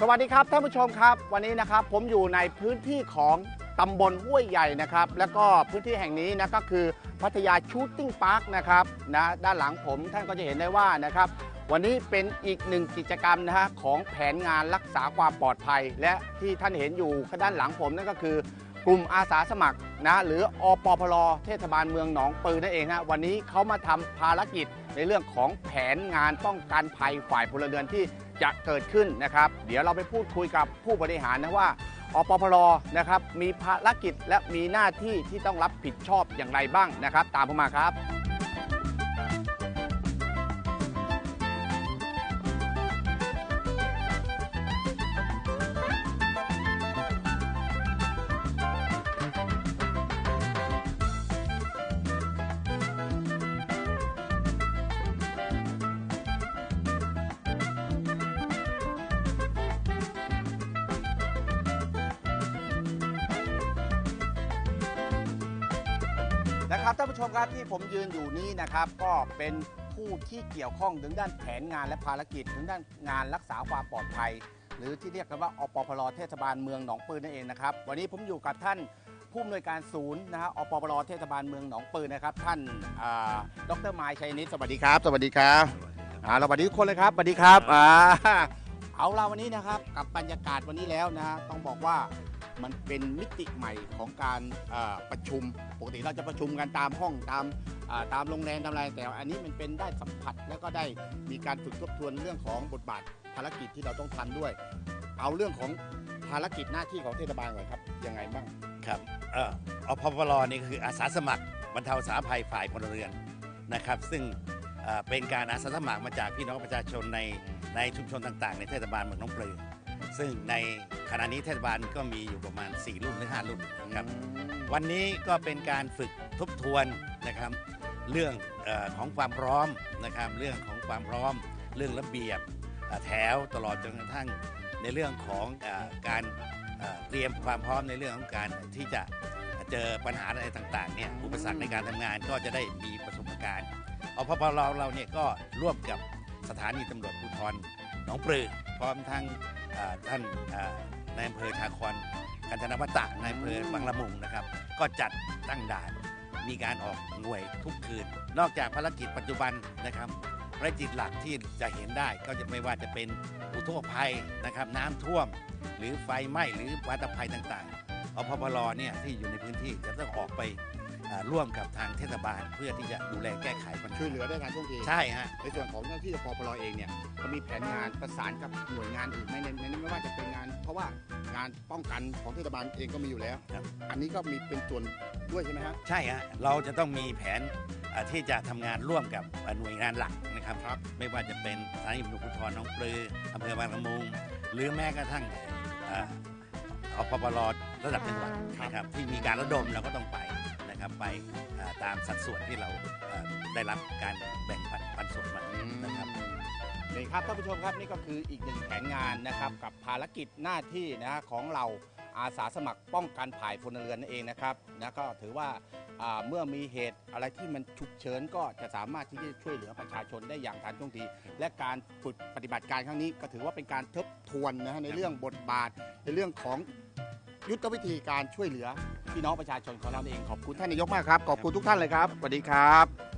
สวัสดีครับท่านผู้ชมครับ วันนี้นะครับผมอยู่ในพื้นที่ของตำบลห้วยใหญ่นะครับ แล้วก็พื้นที่แห่งนี้นะก็คือพัทยาชูตติ้งพาร์คนะครับนะด้านหลังผมท่านก็จะเห็นได้ว่านะครับ วันนี้เป็นอีกหนึ่งกิจกรรมนะฮะของแผนงานรักษาความปลอดภัย และที่ท่านเห็นอยู่ด้านหลังผมนั่นก็คือกลุ่มอาสาสมัครนะหรืออปพลเทศบาลเมืองหนองปือนั่นเองฮะวันนี้เขามาทำภารกิจ ในเรื่องของแผนงานป้องกันภัยฝ่ายพลเรือนที่จะเกิดขึ้นนะครับ เดี๋ยวเราไปพูดคุยกับผู้บริหารนะว่าอปพลนะครับมีภารกิจและมีหน้าที่ที่ต้องรับผิดชอบอย่างไรบ้างนะครับ ตามผมมาครับ ท่านผู้ชมครับที่ผมยืนอยู่นี้นะครับ ก็เป็นผู้ที่เกี่ยวข้องถึงด้านแผนงานและภารกิจ ถึงด้านงานรักษาความปลอดภัย หรือที่เรียกกันว่าอปพลเทศบาลเมืองหนองปืนนั่นเองนะครับ วันนี้ผมอยู่กับท่านผู้อำนวยการศูนย์นะฮะอปพลเทศบาลเมืองหนองปืนนะครับ ท่านอ่าดรไมค์ชัยนิตสวัสดีครับ สวัสดีครับอ่าเราสวัสดีทุกคนเลยครับสวัสดีครับอ่าเอาเราวันนี้นะครับกับบรรยากาศวันนี้แล้วนะฮะต้องบอกว่า มันเป็นมิติใหม่ของการประชุม ปกติเราจะประชุมกันตามห้องตามตามโรงแรมตามอะไรแต่อันนี้มันเป็นได้สัมผัสแล้วก็ได้มีการฝึกทบทวนเรื่องของบทบาทภารกิจที่เราต้องทำด้วย เอาเรื่องของภารกิจหน้าที่ของเทศบาลก่อนครับยังไงบ้างครับเอ่ออพพลนี่คืออาสาสมัครบรรเทาสาภัยฝ่ายพลเรือนนะครับ ซึ่งเป็นการอาสาสมัครมาจากพี่น้องประชาชนในในชุมชนต่างๆ ในเทศบาลเมืองน้องปลือซึ่งใน ณะนี้เทศบาลก็มีอยู่ประมาณ 4 รุ่นหรือ 5 รุ่นนะครับวันนี้ก็เป็นการฝึกทบทวนนะครับ เรื่องเออของความพร้อมนะครับ เรื่องของความพร้อม เรื่องระเบียบเอ่อแถวตลอดจนกระทั่งในเรื่องของเออการเอ่อเตรียมความพร้อมในเรื่องของการที่จะเจอปัญหาอะไรต่างๆเนี่ยอุปสรรคในการทำงานก็จะได้มีประสบการณ์อพพลเราเนี่ยก็ร่วมกับสถานีตำรวจภูธรหนองปลือพร้อมทั้งเอ่อท่านเอ่อ นายอำเภอชาคอนกัญชนวัตะในอำเภอบางละมุงนะครับ ก็จัดตั้งด่านมีการออกหน่วยทุกคืน นอกจากภารกิจปัจจุบันนะครับภารกิจหลักที่จะเห็นได้ก็จะไม่ว่าจะเป็นอุทกภัยนะครับ น้ำท่วม หรือไฟไหม้หรือวัตภัยต่างๆอพพลเนี่ยที่อยู่ในพื้นที่จะต้องออกไป อ่อร่วมกับทางเทศบาลเพื่อที่จะดูแลแก้ไขปัญหาช่วยเหลือได้งานท่วงทีใช่ฮะ ในส่วนของเจ้าหน้าที่อปพลเองเนี่ยเขามีแผนงานประสานกับหน่วยงานอื่นไหมในในนี้ไม่ว่าจะเป็นงาน เพราะว่างานป้องกันของเทศบาลเองก็มีอยู่แล้ว ครับ อันนี้ก็มีเป็นส่วนด้วยใช่ไหมฮะใช่ฮะเราจะต้องมีแผนเอ่อที่จะทำงานร่วมกับเอ่อหน่วยงานหลักนะครับ ครับ ไม่ว่าจะเป็นสถานีตำรวจภูธรหน้องปลืออำเภอบางละมุงหรือแม้กระทั่งเอ่ออพปรระดับจังหวัดนะครับ ที่มีการระดมเราก็ต้องไป นะครับไปตามสัดส่วนที่เราได้รับการแบ่งปันปันส่วนมานะครับนี่ครับท่านผู้ชมครับนี่ก็คืออีกหนึ่งแผนงานนะครับกับภารกิจหน้าที่นะของเราอาสาสมัครป้องกันภายพลเรือนนั่นเองนะครับนะก็ถือว่าอ่าเมื่อมีเหตุอะไรที่มันฉุกเฉินก็จะสามารถที่จะช่วยเหลือประชาชนได้อย่างทันท่วงที และการฝึกปฏิบัติการครั้งนี้ก็ถือว่าเป็นการทบทวนนะฮะในเรื่องบทบาทในเรื่องของ ยุทธวิธีการช่วยเหลือพี่น้องประชาชนของเราเองขอบคุณท่านนายกมากครับขอบคุณทุกท่านเลยครับสวัสดีครับ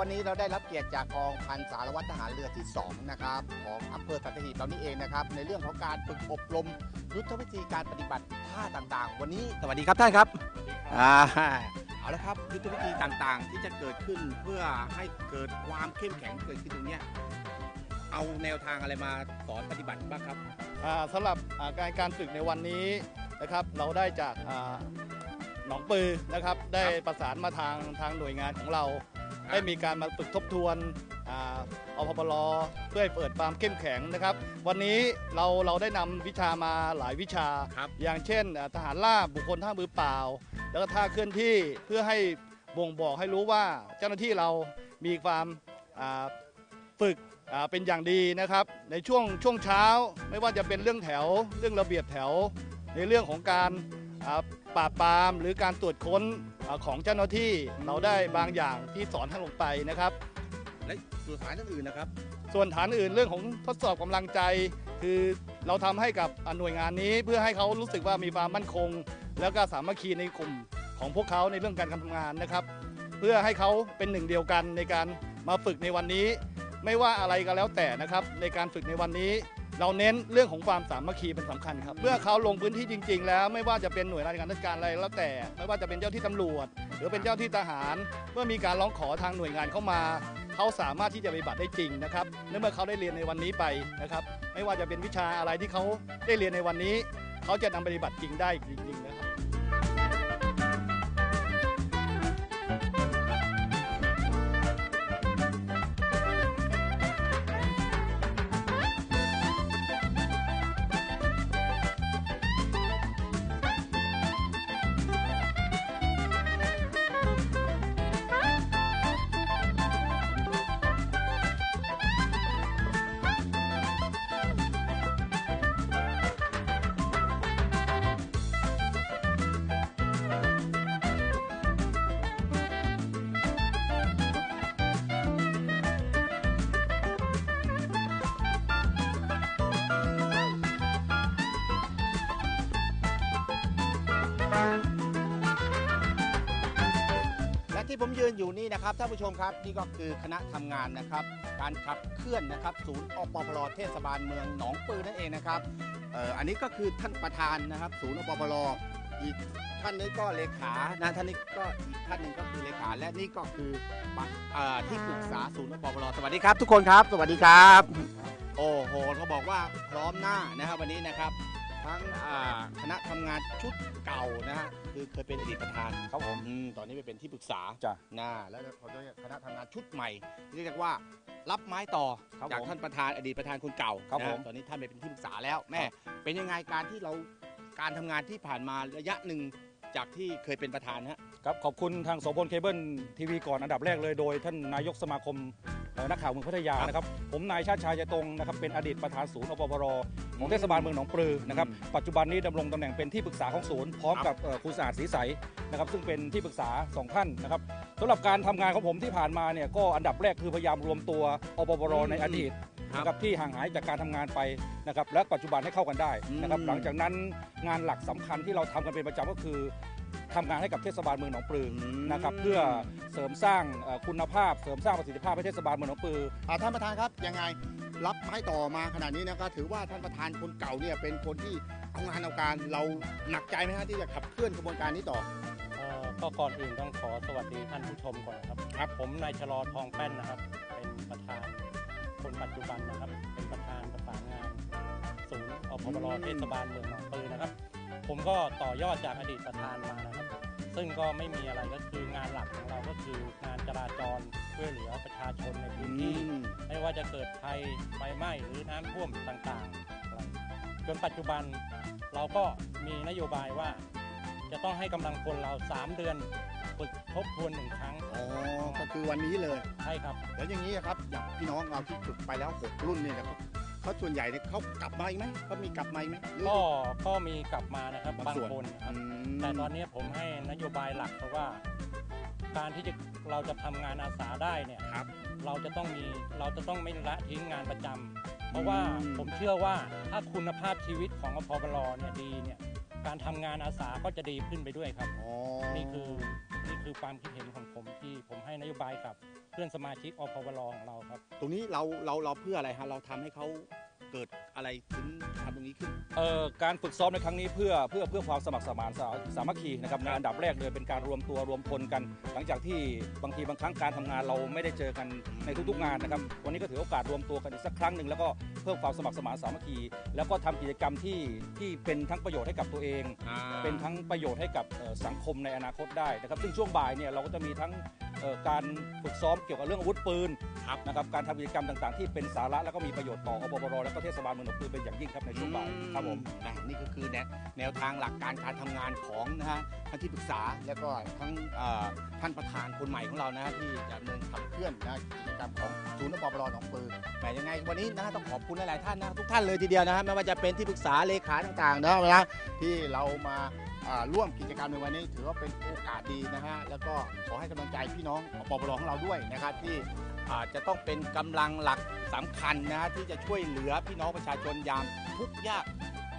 วันนี้เราได้รับเกียรติจากกองพันสารวัตรทหารเรือที่ 2 นะครับ ของอำเภอสัตหีบเรานี่เองนะครับ ในเรื่องของการฝึกอบรม ยุทธวิธีการปฏิบัติท่าต่างๆ วันนี้สวัสดีครับท่านครับอ่าเอาละครับยุทธวิธีต่างๆ ที่จะเกิดขึ้นเพื่อให้เกิดความเข้มแข็งเกิดขึ้นตรงเนี้ยเอาแนวทางอะไรมาสอนปฏิบัติบ้างครับ อ่าสำหรับอ่าการการฝึกในวันนี้นะครับ เราได้จากอ่าหนองปือนะครับ ได้ประสานมาทางทางหน่วยงานของเราครับ ได้มีการมาฝึกทบทวนอาอพปลเพื่อให้เปิดความเข้มแข็งนะครับ วันนี้เราเราได้นำวิชามาหลายวิชา ครับ อย่างเช่นอ่าทหารราบบุคคลท่ามือเปล่า แล้วก็ท่าเคลื่อนที่เพื่อให้บ่งบอกให้รู้ว่าเจ้าหน้าที่เรามีความอ่าฝึกอ่าเป็นอย่างดีนะครับ ในช่วงช่วงเช้าไม่ว่าจะเป็นเรื่องแถว เรื่องระเบียบแถว ในเรื่องของการอ่า ปราบปรามหรือการตรวจค้นอาของเจ้าหน้าที่เราได้บางอย่างที่สอนท่านลงไปนะครับ และส่วนสายอื่นๆนะครับ ส่วนฐานอื่นเรื่องของทดสอบกำลังใจ คือเราทำให้กับหน่วยงานนี้เพื่อให้เขารู้สึกว่ามีความมั่นคง แล้วก็สามัคคีในกลุ่มของพวกเขาในเรื่องการทำงานนะครับ เพื่อให้เขาเป็นหนึ่งเดียวกันในการมาฝึกในวันนี้ ไม่ว่าอะไรก็แล้วแต่นะครับ ในการฝึกในวันนี้ เราเน้นเรื่องของความสามัคคีเป็นสำคัญครับเมื่อเขาลงพื้นที่จริง ๆ แล้วไม่ว่าจะเป็นหน่วยรานราชการอะไรแล้วแต่ ไม่ว่าจะเป็นเจ้าที่ตำรวจ หรือเป็นเจ้าที่ทหาร เมื่อมีการร้องขอทางหน่วยงานเข้ามาเขาสามารถที่จะปฏิบัติได้จริงนะครับเนื่องเมื่อเขาได้เรียนในวันนี้ไปนะครับ ไม่ว่าจะเป็นวิชาอะไรที่เขาได้เรียนในวันนี้ เขาจะนำปฏิบัติจริงได้จริงๆนะครับ และที่ผมยืนอยู่นี่นะครับท่านผู้ชมครับนี่ก็คือคณะทำงานนะครับ การขับเคลื่อนนะครับ ศูนย์อปพลเทศบาลเมืองหนองปือนั่นเองนะครับเอ่ออันนี้ก็คือท่านประธานนะครับ ศูนย์อปพลอีกท่านนี้ก็เลขานะท่านนี้ก็อีกท่านหนึ่งก็คือเลขาและนี่ก็คือปะเอ่อที่ปรึกษาศูนย์อปพลสวัสดีครับ ทุกคนครับ สวัสดีครับ โอ้โหเขาบอกว่าพร้อมหน้านะครับวันนี้นะครับ ทั้งอ่าคณะทำงานชุดเก่านะฮะคือเคยเป็นอดีตประธานครับผมอืมตอนนี้ไปเป็นที่ปรึกษาจ้ะ นะแล้วพอได้คณะทำงานชุดใหม่เรียกว่ารับไม้ต่อครับจากผมท่านประธานอดีตประธานคนเก่าครับนะผม ตอนนี้ท่านไปเป็นที่ปรึกษาแล้วแม่เป็นยังไงการที่เราการทำงานที่ผ่านมาระยะหนึ่ง จากที่เคยเป็นประธานฮะ ครับขอบคุณทางโสพลเคเบิลทีวีก่อนอันดับแรกเลยโดยท่านนายกสมาคมเอ่อนักข่าวเมืองพัทยาครับนะครับ ผมนายชาติชายยตรงนะครับเป็นอดีตประธานศูนย์อปปรของเทศบาลเมืองหนองปลือนะครับอืมปัจจุบันนี้ดำรงตำแหน่งเป็นที่ปรึกษาของศูนย์พร้อมครับกับเอ่อครูสะอาดศรีใสนะครับซึ่งเป็นที่ปรึกษาสองท่านนะครับสำหรับการทำงานของผมที่ผ่านมาเนี่ยก็อันดับแรกคือพยายามรวมตัวอปปรในอดีตครับ นะครับที่ห่างหายจากการทำงานไปนะครับและปัจจุบันให้เข้ากันได้นะครับอืมหลังจากนั้นงานหลักสำคัญที่เราทำกันเป็นประจำก็คือทำงานให้กับเทศบาลเมืองหนองปลือนะครับเพื่อเสริมสร้างเอ่อคุณภาพ เสริมสร้างประสิทธิภาพให้เทศบาลเมืองหนองปลืออ่าท่านประธานครับยังไงรับไม้ต่อมาขนาดนี้นะครับถือว่าท่านประธานคนเก่าเนี่ยเป็นคนที่เอางานเอาการเราหนักใจไหมฮะที่จะขับเคลื่อนกระบวนการนี้ต่อเอ่อก็ก่อนอื่นต้องขอสวัสดีท่านผู้ชมก่อนนะครับครับ ผมนายชะลอทองแป้นนะครับ เป็นประธาน คนปัจจุบันนะครับ เป็นประธานประสานงานศูนย์อพปรเทศบาลเมืองหนองปลือนะครับ ผมก็ต่อยอดจากอดีตประธานมานะครับ ซึ่งก็ไม่มีอะไรก็คืองานหลักของเราก็คืองานจราจรช่วยเหลือประชาชนในพื้นที่ไม่ว่าจะเกิดภัยไฟไหม้หรือน้ำท่วมต่างๆอะไรจนปัจจุบันเราก็มีนโยบายว่า จะต้องให้กำลังพลเรา 3 เดือนฝึกทบทวนหนึ่งครั้ง อ๋อ ก็คือวันนี้เลย ใช่ครับ แล้วอย่างนี้ครับอย่างพี่น้องเราที่ฝึกไปแล้วหกรุ่นเนี่ยนะครับเขาส่วนใหญ่เนี่ยเขากลับมาอีกไหมเขามีกลับมาอีกไหมหรือ ก็ก็มีกลับมานะครับบางส่วน คนนะครับ อืมแต่ตอนนี้ผมให้นโยบายหลักเพราะว่า การที่จะเราจะทำงานอาสาได้เนี่ยครับ เราจะต้องมีเราจะต้องไม่ละทิ้งงานประจำเพราะว่าผมเชื่อว่าถ้าคุณภาพชีวิตของอพปรเนี่ยดีเนี่ยการทำงานอาสาก็จะดีขึ้นไปด้วยครับ อ๋อนี่คือนี่ คือความคิดเห็นของผมที่ผมให้นโยบายกับเพื่อนสมาชิกอพวรของเราครับ ตรงนี้เราเราเราเพื่ออะไรฮะเราทำให้เขาเกิด อะไรถึงทำตรงนี้ขึ้น เอ่อการฝึกซ้อมในครั้งนี้เพื่อเพื่อเพื่อความสมัครสมานสาสามัคคีนะครับในอันดับแรกเลยเป็นการรวมตัวรวมพลกัน หลังจากที่บางทีบางครั้งการทำงานเราไม่ได้เจอกันในทุกๆงานนะครับวันนี้ก็ถือโอกาสรวมตัวกันอีกสักครั้งหนึ่งแล้วก็เพิ่มความสมัครสมานสามัคคี แล้วก็ทำกิจกรรมที่ที่เป็นทั้งประโยชน์ให้กับตัวเอง เป็นทั้งประโยชน์ให้กับเอ่อสังคมในอนาคตได้นะครับ ซึ่งช่วงบ่ายเนี่ยเราก็จะมีทั้งเอ่อการฝึกซ้อมเกี่ยวกับเรื่องอาวุธปืนครับ นะครับ การทำกิจกรรมต่างๆ ที่เป็นสาระแล้วก็มีประโยชน์ต่ออปปรและก็เทศบาลเมืองหนองปลือเป็นอย่างยิ่งครับในช่วงบ่ายครับผมนะนี่ก็คือแนวแนวทางหลักการการทำงานของนะฮะท่านที่ปรึกษาแล้วก็ทั้งเอ่อท่านประธานคนใหม่ของเรานะฮะที่จะดำเนินขับเคลื่อนนะกิจกรรมของศูนย์อปปรหนองปือแต่ยังไงวันนี้นะฮะต้องขอบคุณหลายๆท่านนะทุกท่านเลยทีเดียวนะฮะไม่ว่าจะเป็นที่ปรึกษาเลขาต่างๆนะนะที่เรามา อ่าร่วมกิจกรรมในวันนี้ถือว่าเป็นโอกาสดีนะฮะ แล้วก็ขอให้กำลังใจพี่น้องอปปรของเราด้วยนะครับที่อา จจะต้องเป็นกำลังหลักสำคัญนะฮะที่จะช่วยเหลือพี่น้องประชาชนยามทุกข์ยาก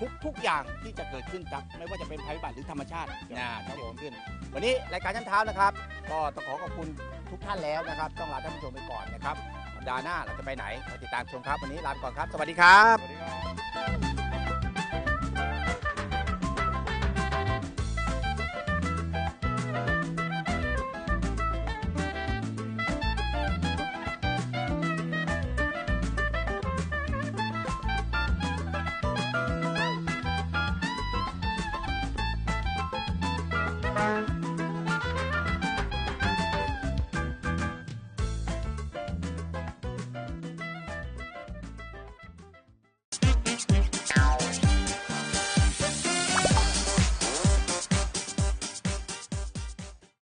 ทุกทุกอย่างที่จะเกิดขึ้นครับไม่ว่าจะเป็นภัยพิบัติหรือธรรมชาตินะครับผมขึ้น วันนี้รายการชั้นเท้านะครับ ก็ต้องขอขอบคุณทุกท่านแล้วนะครับ ต้องลาท่านผู้ชมไปก่อนนะครับสัปดาห์หน้าเราจะไปไหนมาติดตามชมครับ วันนี้ลาไปก่อนครับ สวัสดีครับ สวัสดีครับ